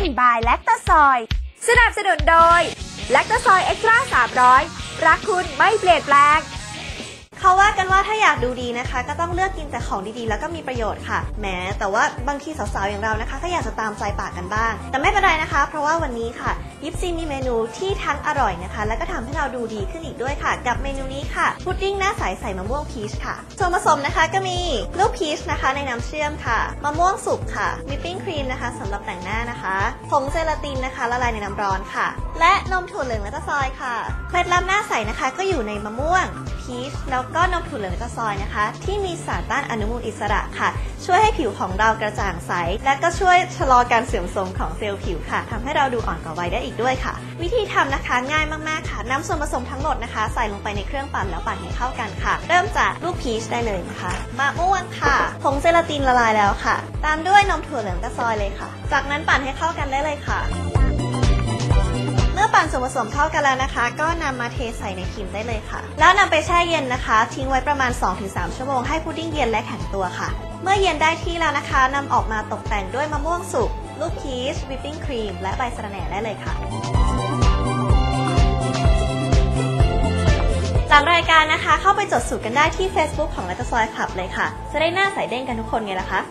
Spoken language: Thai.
นบายแลคตาซอย สนับสนุนโดยแลคตาซอยเอ็กซ์ตร้า300รักคุณไม่เปลี่ยนแปลงเขาว่ากันว่าถ้าอยากดูดีนะคะ ก็ต้องเลือกกินแต่ของดีๆ แล้วก็มีประโยชน์ค่ะแหมแต่ว่าบางทีสาวๆอย่างเรานะคะ ก็อยากจะตามใจปากกันบ้าง แต่ไม่เป็นไรนะคะ เพราะว่าวันนี้ค่ะยิปซีมีเมนูที่ทั้งอร่อยนะคะ และก็ทำให้เราดูดีขึ้นอีกด้วยค่ะ กับเมนูนี้ค่ะพุดดิ้งหน้าใสใส่มะม่วงพีชค่ะส่วนผสมนะคะก็มีลูกพีชนะคะในน้ำเชื่อมค่ะมะม่วงสุกค่ะวิปปิ้งครีมนะคะสำหรับแต่งหน้านะคะผงเจลาตินนะคะละลายในน้ำร้อนค่ะ และนมถั่วเหลืองและตะซอยค่ะเคล็ดลับหน้าใสนะคะก็อยู่ในมะม่วงพีชแล้วก็นมถั่วเหลืองและตะซอยนะคะ ที่มีสารต้านอนุมูลอิสระค่ะ ช่วยให้ผิวของเรากระจ่างใส และก็ช่วยชะลอการเสื่อมโทรมของเซลล์ผิวค่ะทำให้เราดูอ่อนกว่าวัยได้อีกด้วยค่ะ วิธีทำนะคะง่ายมากๆค่ะนำส่วนผสมทั้งหมดนะคะ ใส่ลงไปในเครื่องปั่นแล้วปั่นให้เข้ากันค่ะ เริ่มจากลูกพีชได้เลยนะคะมะม่วงค่ะผงเจลาตินละลายแล้วค่ะ ตามด้วยนมถั่วเหลืองตะซอยเลยค่ะ จากนั้นปั่นให้เข้ากันได้เลยค่ะ เมื่อปั่นส่วนผสมเข้ากันแล้วนะคะ ก็นำมาเทใส่ในพิมพ์ได้เลยค่ะ แล้วนำไปแช่เย็นนะคะ ทิ้งไว้ประมาณ 2-3 ชั่วโมงให้พุดดิ้งเย็นและแข็งตัวค่ะ เมื่อเย็นได้ที่แล้วนะคะนำออกมาตกแต่งด้วยมะม่วงสุกลูกพีชวิปปิ้งครีมและใบสะระแหน่ได้เลยค่ะหลังรายการนะคะเข้าไปจดสูตรกันได้ที่ Facebook ของ l ัตซอยคลับเลยค่ะ จะได้หน้าใสเด้งกันทุกคนไงล่ะคะ